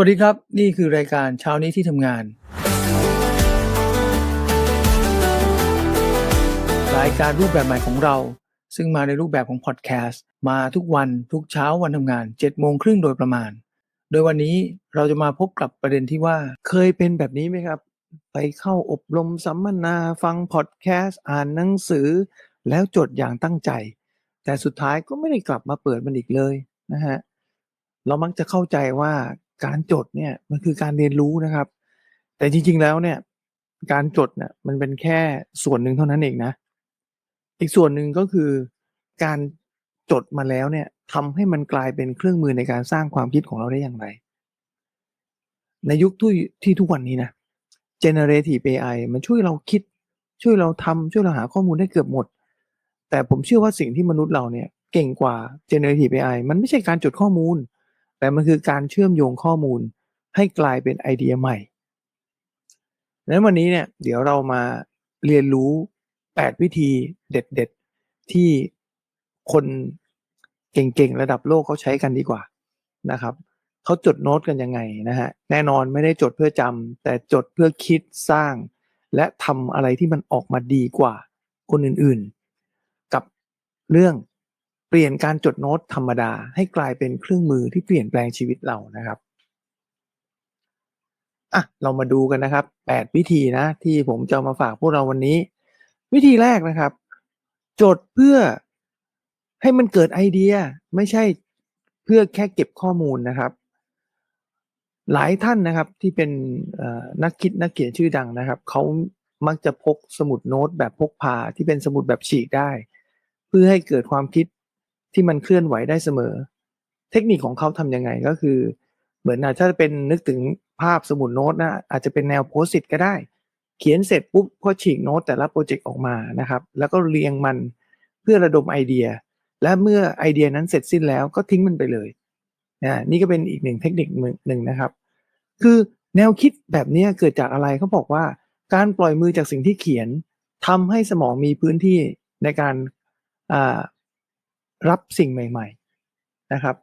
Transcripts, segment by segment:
วัสดีครับ นี่คือรายการเช้านี้ที่ทำงาน รายการรูปแบบใหม่ของเรา ซึ่งมาในรูปแบบของพอดแคสต์มาทุกวันทุกเช้าวันทำงาน7โมงครึ่งโดยประมาณ โดยวันนี้เราจะมาพบกับประเด็นที่ว่าเคยเป็นแบบนี้ไหมครับ ไปเข้าอบรมสัมมนาฟังพอดแคสต์อ่านหนังสือ แล้วจดอย่างตั้งใจ แต่สุดท้ายก็ไม่ได้กลับมาเปิดมันอีกเลยนะฮะเรามักจะเข้าใจว่า การจดเนี่ยมันคือการเรียนรู้นะครับ แต่จริงๆแล้วเนี่ยการจดเนี่ยมันเป็นแค่ส่วนหนึ่งเท่านั้นเองนะ อีกส่วนหนึ่งก็คือการจดมาแล้วเนี่ยทำให้มันกลายเป็นเครื่องมือในการสร้างความคิดของเราได้อย่างไร ในยุคที่ที่ทุกวันนี้นะ generative AI มันช่วยเราคิด ช่วยเราทำช่วยเราหาข้อมูลได้เกือบหมด แต่ผมเชื่อว่าสิ่งที่มนุษย์เราเนี่ยเก่งกว่า generative AI มันไม่ใช่การจดข้อมูล แต่มันคือการเชื่อมโยงข้อมูลให้กลายเป็นไอเดียใหม่ดังนั้นวันนี้เนี่ยเดี๋ยวเรามาเรียนรู้ 8 วิธีเด็ดๆ ที่คนเก่งๆ ระดับโลกเขาใช้กันดีกว่านะครับเขาจดโน้ตกันยังไงนะฮะแน่นอนไม่ได้จดเพื่อจำแต่จดเพื่อคิดสร้าง และทำอะไรที่มันออกมาดีกว่าคนอื่นๆ กับเรื่อง เปลี่ยนการจดโน้ตธรรมดาให้กลายเป็นเครื่องมือที่เปลี่ยนแปลงชีวิตเรานะครับอะเรามาดูกันนะครับ 8 วิธีนะ ที่ผมจะมาฝากพวกเราวันนี้ วิธีแรกนะครับ จดเพื่อให้มันเกิดไอเดียไม่ใช่เพื่อแค่เก็บข้อมูลนะครับ หลายท่านนะครับที่เป็นนักคิดนักเขียนชื่อดังนะครับเขามักจะพกสมุดโน้ตแบบพกพาที่เป็นสมุดแบบฉีกได้ เพื่อให้เกิดความคิด ที่มันเคลื่อนไหวได้เสมอ เทคนิคของเขาทำยังไงก็คือ เหมือนอาจจะเป็นนึกถึงภาพสมุดโน้ตนะอาจจะเป็นแนวโพสต์ก็ได้ เขียนเสร็จปุ๊บก็ฉีกโน้ตแต่ละโปรเจกต์ออกมานะครับ แล้วก็เรียงมันเพื่อระดมไอเดีย และเมื่อไอเดียนั้นเสร็จสิ้นแล้วก็ทิ้งมันไปเลยนะนี่ก็เป็นอีกหนึ่งเทคนิคหนึ่งนะครับ คือแนวคิดแบบนี้เกิดจากอะไรเขาบอกว่า การปล่อยมือจากสิ่งที่เขียนทำให้สมองมีพื้นที่ในการ รับสิ่งใหม่ ๆ นะครับ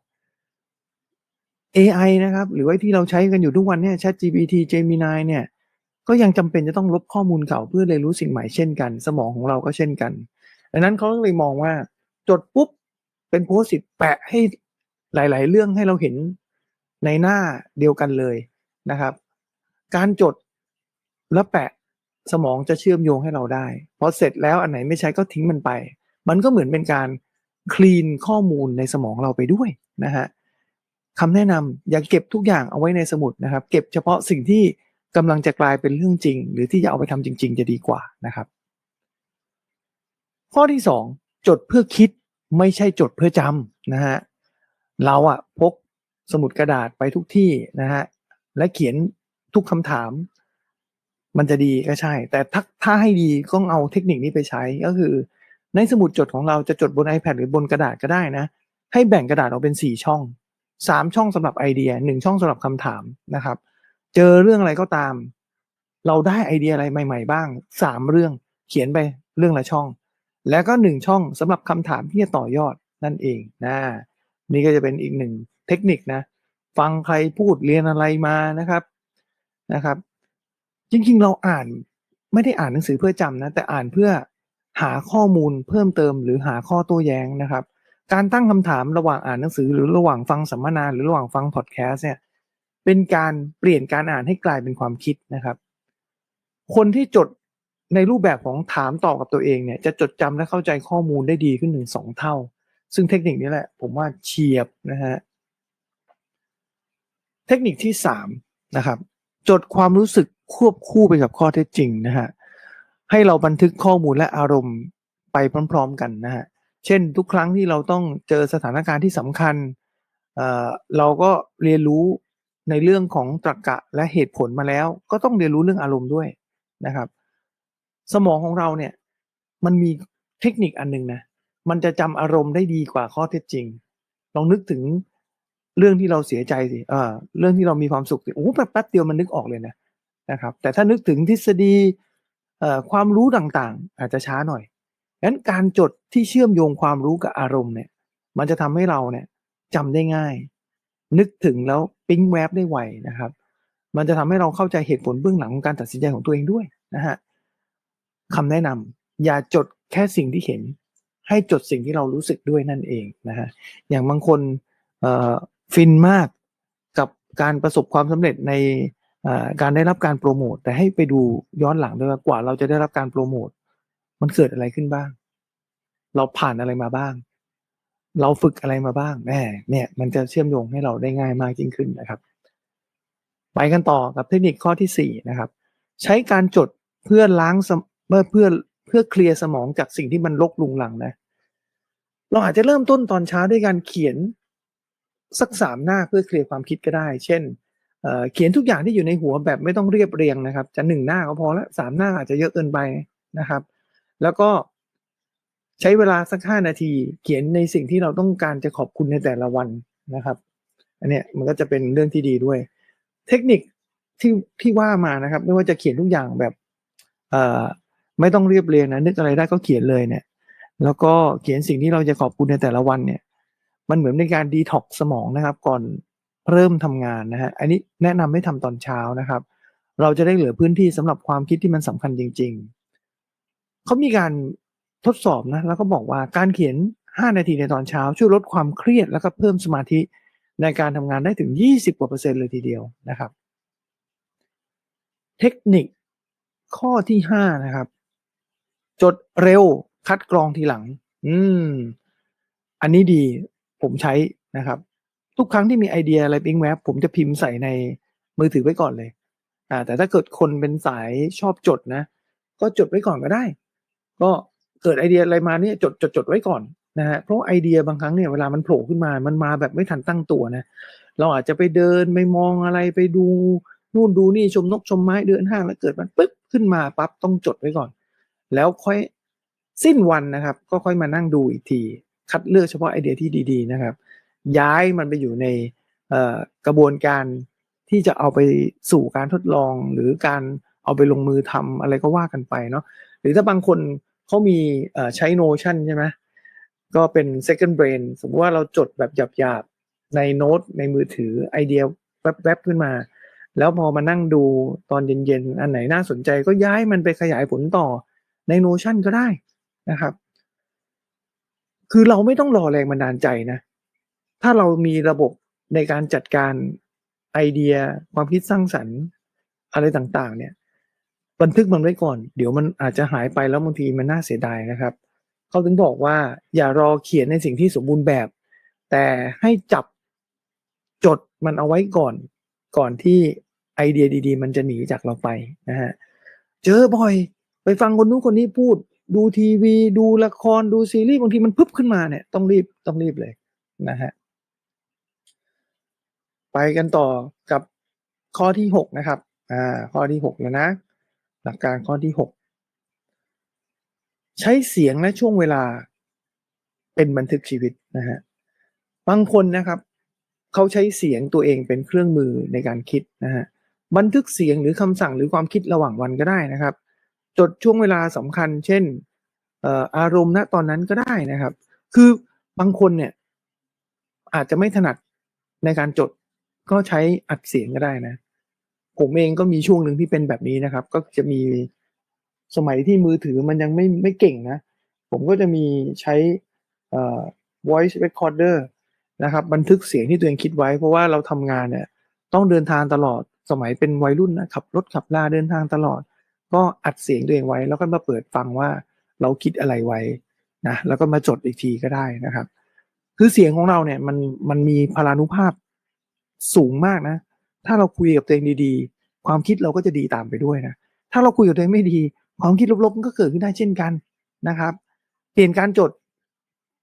AI นะครับ หรือว่าที่เราใช้กันอยู่ทุกวันเนี่ย ChatGPT Gemini เนี่ย ก็ยังจำเป็นจะต้องลบข้อมูลเก่าเพื่อเรียนรู้สิ่งใหม่เช่นกัน สมองของเราก็เช่นกันดังนั้นเขาเลยมองว่าจดปุ๊บเป็นโพสต์แปะให้หลาย ๆ เรื่องให้เราเห็นในหน้าเดียวกันเลยนะครับ การจดแล้วแปะสมองจะเชื่อมโยงให้เราได้พอเสร็จแล้วอันไหนไม่ใช้ก็ทิ้งมันไป มันก็เหมือนเป็นการ คลีนข้อมูลในสมองเราไปด้วยนะฮะคำแนะนำอย่าเก็บทุกอย่างเอาไว้ในสมุดนะครับ เก็บเฉพาะสิ่งที่กำลังจะกลายเป็นเรื่องจริง หรือที่จะเอาไปทำจริง ๆ จะดีกว่านะครับ ข้อที่สองจดเพื่อคิดไม่ใช่จดเพื่อจำนะฮะเราอะพกสมุดกระดาษไปทุกที่นะฮะและเขียนทุกคำถาม มันจะดีก็ใช่ แต่ถ้าถ้าให้ดีก็เอาเทคนิคนี้ไปใช้ก็คือ ในสมุดจดของเราจะจดบน iPad หรือบนกระดาษก็ได้นะ ให้แบ่งกระดาษออกเป็นสี่ช่องสามช่องสำหรับไอเดียหนึ่งช่องสำหรับคำถามนะครับ เจอเรื่องอะไรก็ตาม เราได้ไอเดียอะไรใหม่ ๆ บ้างสามเรื่องเขียนไปเรื่องละช่อง แล้วก็หนึ่งช่องสำหรับคำถามที่จะต่อยอดนั่นเองนะนี่ก็จะเป็นอีกหนึ่งเทคนิคนะ ฟังใครพูดเรียนอะไรมานะครับนะครับ จริงๆเราอ่านไม่ได้อ่านหนังสือเพื่อจำนะ แต่อ่านเพื่อ หาข้อมูลเพิ่มเติมหรือหาข้อโต้แย้งนะครับ การตั้งคำถามระหว่างอ่านหนังสือหรือระหว่างฟังสัมมนาหรือระหว่างฟังพอดแคสต์เนี่ยเป็นการเปลี่ยนการอ่านให้กลายเป็นความคิดนะครับ คนที่จดในรูปแบบของถามตอบกับตัวเองเนี่ยจะจดจำและเข้าใจข้อมูลได้ดีขึ้นถึงสองเท่า ซึ่งเทคนิคนี้แหละผมว่าเฉียบนะฮะเทคนิคที่สามนะครับ จดความรู้สึกควบคู่ไปกับข้อเท็จจริงนะฮะ ให้เราบันทึกข้อมูลและอารมณ์ไปพร้อม ๆ กันนะฮะ เช่น ทุกครั้งที่เราต้องเจอสถานการณ์ที่สำคัญเเราก็เรียนรู้ในเรื่องของตรรกะและเหตุผลมาแล้ว ก็ต้องเรียนรู้เรื่องอารมณ์ด้วยนะครับ สมองของเราเนี่ยมันมีเทคนิคอันหนึงนะมันจะจำอารมณ์ได้ดีกว่าข้อเท็จจริง ลองนึกถึงเรื่องที่เราเสียใจสิเออเรื่องที่เรามีความสุขสิโอ้แป๊บแป๊บเดียวมันนึกออกเลยนะนะครับ แต่ถ้านึกถึงทฤษฎี ความรู้ต่างๆ อาจจะช้าหน่อยงั้นการจดที่เชื่อมโยงความรู้กับอารมณ์เนี่ย มันจะทำให้เราเนี่ยจำได้ง่าย นึกถึงแล้วปิ๊งแวบได้ไวนะครับ มันจะทำให้เราเข้าใจเหตุผลเบื้องหลังของการตัดสินใจของตัวเองด้วยนะฮะคำแนะนำอย่าจดแค่สิ่งที่เห็น ให้จดสิ่งที่เรารู้สึกด้วยนั่นเองนะฮะอย่างบางคนเอ่อฟินมากกับการประสบความสำเร็จใน การได้รับการโปรโมทแต่ให้ไปดูย้อนหลังด้วยว่ากว่าเราจะได้รับการโปรโมทมันเกิดอะไรขึ้นบ้าง เราผ่านอะไรมาบ้าง เราฝึกอะไรมาบ้างแหมเนี่ยมันจะเชื่อมโยงให้เราได้ง่ายมากยิ่งขึ้นนะครับ ไปกันต่อกับเทคนิคข้อที่สี่นะครับ ใช้การจดเพื่อล้างสมเพื่อเพื่อเพื่อเคลียร์สมองจากสิ่งที่มันลกลุงหลังนะ เราอาจจะเริ่มต้นตอนเช้าด้วยการเขียนสักสามหน้าเพื่อเคลียร์ความคิดก็ได้ เช่น เขียนทุกอย่างที่อยู่ในหัวแบบไม่ต้องเรียบเรียงนะครับ จะหนึ่งหน้าก็พอละสามหน้าอาจจะเยอะเกินไปนะครับ แล้วก็ใช้เวลาสักห้านาที เขียนในสิ่งที่เราต้องการจะขอบคุณในแต่ละวันนะครับ อันเนี้ยมันก็จะเป็นเรื่องที่ดีด้วย เทคนิคที่ที่ว่ามานะครับ ไม่ว่าจะเขียนทุกอย่างแบบเอ่อไม่ต้องเรียบเรียงนะนึกอะไรได้ก็เขียนเลยเนี่ย แล้วก็เขียนสิ่งที่เราจะขอบคุณในแต่ละวันเนี่ย มันเหมือนในการดีท็อกสมองนะครับ ก่อน เริ่มทำงานนะฮะอันนี้แนะนำให้ทำตอนเช้านะครับ เราจะได้เหลือพื้นที่สำหรับความคิดที่มันสำคัญจริง ๆ เขามีการทดสอบนะแล้วก็บอกว่าการเขียน 5 นาทีในตอนเช้า ช่วยลดความเครียดแล้วก็เพิ่มสมาธิในการทำงานได้ถึง 20กว่าเปอร์เซ็นต์เลยทีเดียวนะครับ เทคนิคข้อที่ 5 นะครับ จดเร็วคัดกรองทีหลัง อืม อันนี้ดีผมใช้นะครับ ทุกครั้งที่มีไอเดียอะไรปิ๊งแวบผมจะพิมพ์ใส่ในมือถือไว้ก่อนเลย อ่า แต่ถ้าเกิดคนเป็นสายชอบจดนะ ก็จดไว้ก่อนก็ได้ ก็เกิดไอเดียอะไรมาเนี่ยจดจดจดไว้ก่อนนะฮะเพราะไอเดียบางครั้งเนี่ยเวลามันโผล่ขึ้นมา มันมาแบบไม่ทันตั้งตัวนะ เราอาจจะไปเดินไปมองอะไรไปดูนู่นดูนี่ชมนกชมไม้เดินห้างแล้วเกิดมันปึ๊บขึ้นมาปั๊บต้องจดไว้ก่อน แล้วค่อยสิ้นวันนะครับ ก็ค่อยมานั่งดูอีกที คัดเลือกเฉพาะไอเดียที่ดี ๆ นะครับ ย้ายมันไปอยู่ในกระบวนการที่จะเอาไปสู่การทดลองหรือการเอาไปลงมือทำอะไรก็ว่ากันไปเนาะหรือถ้าบางคนเขามีใช้ Notion ใช่ไหมก็เป็น second brain สมมติว่าเราจดแบบหยาบๆ ในโน้ตในมือถือไอเดียแวบๆขึ้นมา แล้วพอมานั่งดูตอนเย็นๆ อันไหนน่าสนใจก็ย้ายมันไปขยายผลต่อใน Notion ก็ได้นะครับ คือเราไม่ต้องรอแรงบันดาลใจนะ ถ้าเรามีระบบในการจัดการไอเดียความคิดสร้างสรรค์อะไรต่างๆ เนี่ย บันทึกมันไว้ก่อน เดี๋ยวมันอาจจะหายไปแล้วบางทีมันน่าเสียดายนะครับเขาถึงบอกว่าอย่ารอเขียนในสิ่งที่สมบูรณ์แบบ แต่ให้จับจดมันเอาไว้ก่อนก่อนที่ไอเดียดี ๆ มันจะหนีจากเราไปนะฮะเจอบ่อย ไปฟังคนนู้นคนนี้พูด ดูทีวี ดูละครดูซีรีส์บางทีมันพึบขึ้นมาเนี่ยต้องรีบต้องรีบเลยนะฮะ ไปกันต่อกับข้อที่หกนะครับ อ่า ข้อที่หกแล้วนะ หลักการข้อที่หกใช้เสียงและช่วงเวลาเป็นบันทึกชีวิตนะฮะ บางคนนะครับ เขาใช้เสียงตัวเองเป็นเครื่องมือในการคิดนะฮะ บันทึกเสียงหรือคำสั่งหรือความคิดระหว่างวันก็ได้นะครับ จดช่วงเวลาสำคัญ เช่นเอ่ออารมณ์ณตอนนั้นก็ได้นะครับ คือบางคนเนี่ยอาจจะไม่ถนัดในการจด ก็ใช้อัดเสียงก็ได้นะ ผมเองก็มีช่วงหนึ่งที่เป็นแบบนี้นะครับ ก็จะมีสมัยที่มือถือมันยังไม่ไม่เก่งนะ ผมก็จะมีใช้ voice recorder นะครับบันทึกเสียงที่ตัวเองคิดไว้ เพราะว่าเราทำงานเนี่ยต้องเดินทางตลอดสมัยเป็นวัยรุ่นนะขับรถขับลาเดินทางตลอด ก็อัดเสียงตัวเองไว้ แล้วก็มาเปิดฟังว่าเราคิดอะไรไว้นะแล้วก็มาจดอีกทีก็ได้นะครับ คือเสียงของเราเนี่ยมันมันมีพลานุภาพ สูงมากนะ ถ้าเราคุยกับตัวเองดีๆ ความคิดเราก็จะดีตามไปด้วยนะ ถ้าเราคุยกับตัวเองไม่ดี ความคิดลบๆมันก็เกิดขึ้นได้เช่นกันนะครับ เปลี่ยนการจด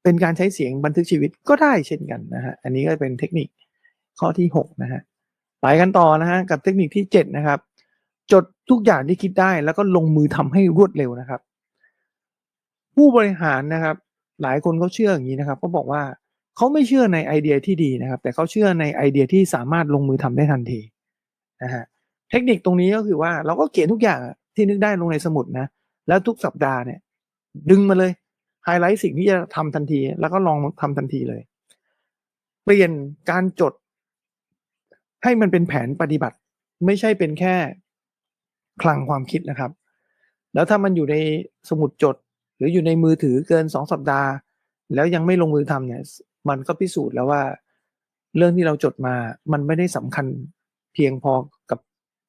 เป็นการใช้เสียงบันทึกชีวิตก็ได้เช่นกันนะฮะ อันนี้ก็เป็นเทคนิคข้อที่หกนะฮะ ไปกันต่อนะฮะกับเทคนิคที่เจ็ดนะครับ จดทุกอย่างที่คิดได้แล้วก็ลงมือทำให้รวดเร็วนะครับ ผู้บริหารนะครับ หลายคนเขาเชื่ออย่างนี้นะครับเขาบอกว่า เขาไม่เชื่อในไอเดียที่ดีนะครับ แต่เขาเชื่อในไอเดียที่สามารถลงมือทำได้ทันทีนะฮะเทคนิคตรงนี้ก็คือว่าเราก็เขียนทุกอย่างที่นึกได้ลงในสมุดนะ แล้วทุกสัปดาห์เนี่ย ดึงมาเลยไฮไลท์สิ่งที่จะทำทันที แล้วก็ลองทำทันทีเลย เปลี่ยนการจด ให้มันเป็นแผนปฏิบัติ ไม่ใช่เป็นแค่คลังความคิดนะครับ แล้วถ้ามันอยู่ในสมุดจด หรืออยู่ในมือถือเกินสองสัปดาห์ แล้วยังไม่ลงมือทำเนี่ย มันก็พิสูจน์แล้วว่า เรื่องที่เราจดมา มันไม่ได้สำคัญเพียงพอกับ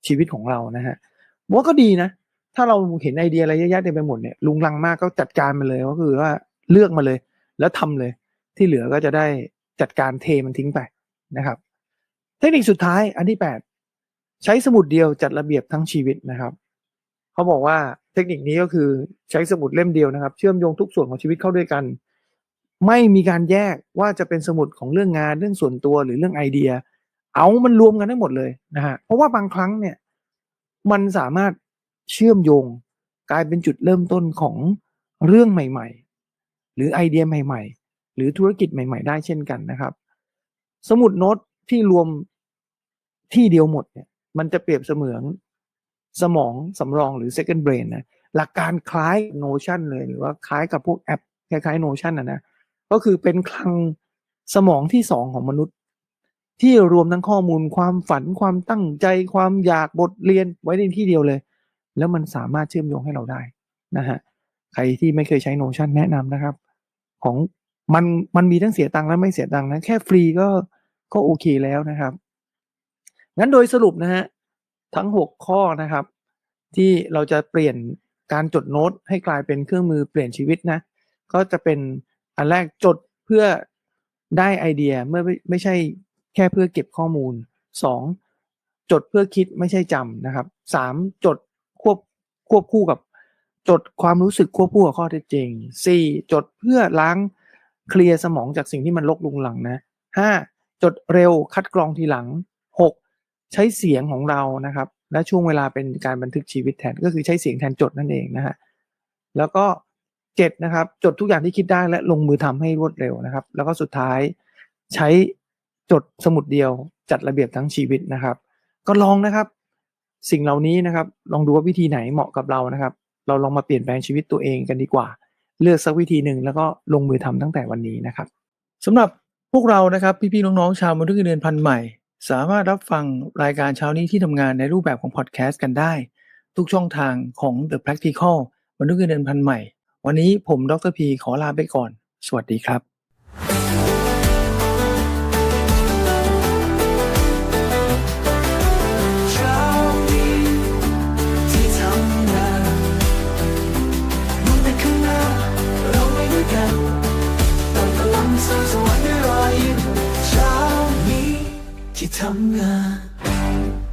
ชีวิตของเรานะฮะว่าก็ดีนะ ถ้าเราเห็นไอเดียอะไรเยอะแยะเต็มไปหมดเนี่ยลุงลังมากก็จัดการมันเลยก็คือว่าเลือกมาเลย แล้วทำเลย ที่เหลือก็จะได้จัดการเทมันทิ้งไปนะครับ เทคนิคสุดท้ายอันที่แปดใช้สมุดเดียวจัดระเบียบทั้งชีวิตนะครับเขาบอกว่าเทคนิคนี้ก็คือใช้สมุดเล่มเดียวนะครับ เชื่อมโยงทุกส่วนของชีวิตเข้าด้วยกัน ไม่มีการแยกว่าจะเป็นสมุดของเรื่องงานเรื่องส่วนตัวหรือเรื่องไอเดีย เอามันรวมกันได้หมดเลยนะฮะเพราะว่าบางครั้งเนี่ยมันสามารถเชื่อมโยงกลายเป็นจุดเริ่มต้นของเรื่องใหม่ ๆ หรือไอเดียใหม่ ๆ หรือธุรกิจใหม่ ๆ ได้เช่นกันนะครับ สมุดโน้ตที่รวมที่เดียวหมดเนี่ยมันจะเปรียบเสมือนสมองสำรองหรือ second brain นะหลักการคล้าย Notion เลยหรือว่าคล้ายกับพวกแอปคล้ายๆ Notion นะนะ ก็คือเป็นคลังสมองที่สองของมนุษย์ ที่รวมทั้งข้อมูลความฝันความตั้งใจความอยากบทเรียนไว้ในที่เดียวเลย แล้วมันสามารถเชื่อมโยงให้เราได้นะฮะใครที่ไม่เคยใช้ Notion แนะนำนะครับ ของมันมันมีทั้งเสียตังค์และไม่เสียตังค์นะแค่ฟรีก็ก็โอเคแล้วนะครับงั้นโดยสรุปนะฮะทั้ง 6 ข้อนะครับ ที่เราจะเปลี่ยนการจดโน้ตให้กลายเป็นเครื่องมือเปลี่ยนชีวิตนะก็จะเป็น อันแรกจดเพื่อได้ไอเดียเมื่อไม่ไม่ใช่แค่เพื่อเก็บข้อมูล 2. จดเพื่อคิดไม่ใช่จำนะครับ 3. จดควบควบคู่กับ จดความรู้สึกควบคู่กับข้อเท็จจริง 4. จดเพื่อล้างเคลียร์สมองจากสิ่งที่มันลกลุงหลังนะ 5. จดเร็วคัดกรองทีหลัง 6. ใช้เสียงของเรานะครับ และช่วงเวลาเป็นการบันทึกชีวิตแทนก็คือใช้เสียงแทนจดนั่นเองนะฮะแล้วก็ เจ็ดนะครับจดทุกอย่างที่คิดได้และลงมือทำให้รวดเร็วนะครับ แล้วก็สุดท้ายใช้จดสมุดเดียวจัดระเบียบทั้งชีวิตนะครับ ก็ลองนะครับ สิ่งเหล่านี้นะครับ ลองดูว่าวิธีไหนเหมาะกับเรานะครับ เราลองมาเปลี่ยนแปลงชีวิตตัวเองกันดีกว่า เลือกสักวิธีหนึ่งแล้วก็ลงมือทำตั้งแต่วันนี้นะครับสำหรับพวกเรานะครับพี่ๆน้องๆชาวมนุษย์เงินเดือนพันใหม่ สามารถรับฟังรายการเช้านี้ที่ทำงานในรูปแบบของพอดแคสต์กันได้ ทุกช่องทางของ The Practical มนุษย์เงินเดือนพันใหม่ วันนี้ผมดรพีขอลาไปก่อน สวัสดีครับทำงาน